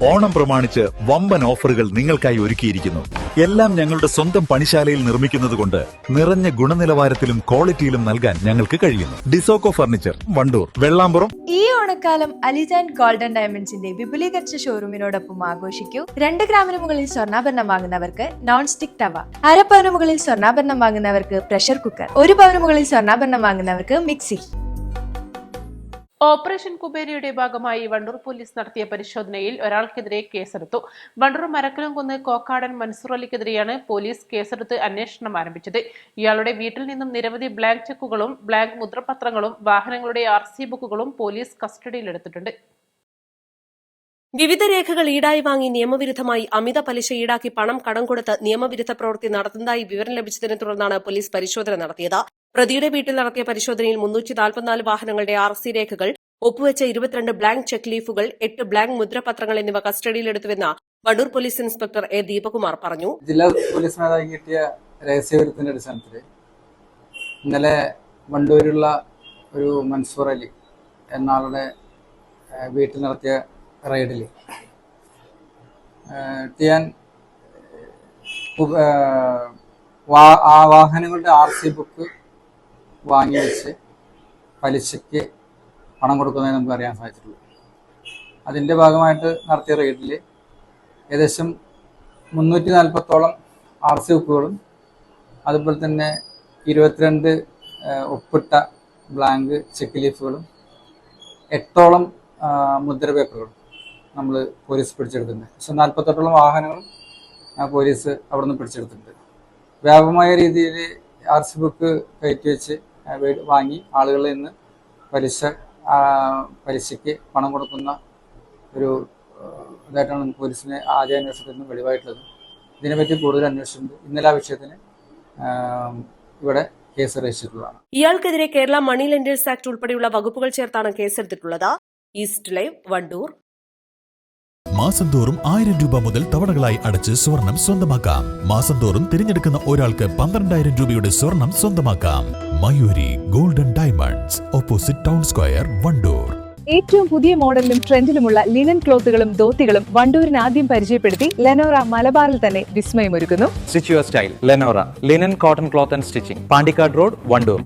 ഓണം പ്രമാണിച്ച് വമ്പൻ ഓഫറുകൾ നിങ്ങൾക്കായി ഒരുക്കിയിരിക്കുന്നു. എല്ലാം ഞങ്ങളുടെ സ്വന്തം പണിശാലയിൽ നിർമ്മിക്കുന്നതുകൊണ്ട് നിറഞ്ഞ ഗുണനിലവാരത്തിലും ക്വാളിറ്റിയിലും നൽകാൻ ഞങ്ങൾക്ക് കഴിയുന്നു. ഡിസോക്കോ ഫർണിച്ചർ വണ്ടൂർ വെള്ളാമ്പുറം. ഈ ഓണക്കാലം അലിജാൻ ഗോൾഡൻ ഡയമണ്ട്സിന്റെ വിപുലീകരിച്ച ഷോറൂമിനോടൊപ്പം ആഘോഷിക്കൂ. രണ്ട് ഗ്രാമിന് മുകളിൽ സ്വർണാഭരണം വാങ്ങുന്നവർക്ക് നോൺ സ്റ്റിക് തവ അര പവന് മുകളിൽ സ്വർണാഭരണം വാങ്ങുന്നവർക്ക് പ്രഷർ കുക്കർ ഒരു പവന് മുകളിൽ സ്വർണാഭരണം വാങ്ങുന്നവർക്ക് മിക്സി ഓപ്പറേഷൻ കുബേരയുടെ ഭാഗമായി വണ്ടൂർ പോലീസ് നടത്തിയ പരിശോധനയിൽ ഒരാൾക്കെതിരെ കേസെടുത്തു. വണ്ടൂർ മരക്കലംകുന്ന് കോക്കാടൻ മൻസൂർ അലിക്കെതിരെയാണ് പോലീസ് കേസെടുത്ത് അന്വേഷണം ആരംഭിച്ചത്. ഇയാളുടെ വീട്ടിൽ നിന്നും നിരവധി ബ്ലാങ്ക് ചെക്കുകളും ബ്ലാങ്ക് മുദ്രപത്രങ്ങളും വാഹനങ്ങളുടെ ആർ ബുക്കുകളും പോലീസ് കസ്റ്റഡിയിലെടുത്തിട്ടുണ്ട്. വിവിധ രേഖകൾ ഈടായി വാങ്ങി നിയമവിരുദ്ധമായി അമിത പലിശ ഈടാക്കി പണം കടം കൊടുത്ത് നിയമവിരുദ്ധ പ്രവൃത്തി നടത്തുന്നതായി വിവരം ലഭിച്ചതിനെ തുടർന്നാണ് പോലീസ് പരിശോധന നടത്തിയത്. പ്രതിയുടെ വീട്ടിൽ നടത്തിയ പരിശോധനയിൽ മുന്നൂറ്റി നാൽപ്പത്തിനാല് വാഹനങ്ങളുടെ ആർ സി രേഖകൾ ഒപ്പുവെച്ച ഇരുപത്തിരണ്ട് ബ്ലാങ്ക് ചെക്ക് ലീഫുകൾ എട്ട് ബ്ലാങ്ക് മുദ്രപത്രങ്ങൾ എന്നിവ കസ്റ്റഡിയിലെടുത്തുവെന്ന് Wandoor police inspector A Deepakumar പറഞ്ഞു. ജില്ലാ പോലീസ് മേധാവി കിട്ടിയ രഹസ്യവിവരത്തിന്റെ അടിസ്ഥാനത്തിൽ ഇന്നലെ വണ്ടൂരുള്ള ഒരു മൻസൂർ അലി എന്നാളുടെ വീട്ടിൽ നടത്തിയ റെയ്ഡിൽ ആ വാഹനങ്ങളുടെ ആർ സി ബുക്ക് വാങ്ങി വെച്ച് പലിശയ്ക്ക് പണം കൊടുക്കുന്നതിന് നമുക്ക് അറിയാൻ സാധിച്ചിട്ടുള്ളൂ. അതിന്റെ ഭാഗമായിട്ട് നടത്തിയ റെയ്ഡിൽ ഏകദേശം മുന്നൂറ്റി നാൽപ്പത്തോളം ആർ സി ബുക്കുകളും അതുപോലെ തന്നെ ഇരുപത്തിരണ്ട് ഒപ്പിട്ട ബ്ലാങ്ക് ചെക്ക് ലീഫുകളും എട്ടോളം മുദ്ര പേപ്പറുകളും നമ്മൾ പോലീസ് പിടിച്ചെടുത്തിട്ടുണ്ട്. പക്ഷെ നാൽപ്പത്തെട്ടോളം വാഹനങ്ങളും പോലീസ് അവിടെ നിന്ന് പിടിച്ചെടുത്തിട്ടുണ്ട്. വ്യാപകമായ രീതിയിൽ ആർ സി ബുക്ക് കയറ്റി വെച്ച് വാങ്ങി ആളുകളിൽ നിന്ന് പലിശ പലിശയ്ക്ക് പണം കൊടുക്കുന്ന ഒരു ഇതായിട്ടാണ് പോലീസിന് ആദ്യ അന്വേഷണത്തിൽ നിന്ന് വെളിവായിട്ടുള്ളത്. ഇതിനെപ്പറ്റി കൂടുതൽ അന്വേഷിച്ചിട്ടുണ്ട് ഇന്നലെ ആ വിഷയത്തിന് ഇവിടെ കേസ് രജിസ്റ്റർ ഇയാൾക്കെതിരെ കേരള മണി ലെൻഡേഴ്സ് ആക്ട് ഉൾപ്പെടെയുള്ള വകുപ്പുകൾ ചേർത്താണ് കേസെടുത്തിട്ടുള്ളത്. East Live Wandoor. മാസം തോറും ആയിരം രൂപ മുതൽ തവണകളായി അടച്ച് സ്വർണം സ്വന്തമാക്കാം. മാസം തോറും തിരഞ്ഞെടുക്കുന്ന ഒരാൾക്ക് പന്ത്രണ്ടായിരം രൂപയുടെ സ്വർണം സ്വന്തമാക്കാം. Mayuri golden diamonds opposite town square Wandoor. ഏറ്റവും പുതിയ മോഡലിലും ട്രെൻഡിലുമുള്ള ലിനൻ ക്ലോത്തുകളും ധോത്തികളും വണ്ടൂരിന് ആദ്യം പരിചയപ്പെടുത്തി ലെനോറ മലബാറിൽ തന്നെ വിസ്മയമൊരുക്കുന്നു. Style, Lenora, linen, cotton cloth and stitching, Pandikad Road, Vandoor.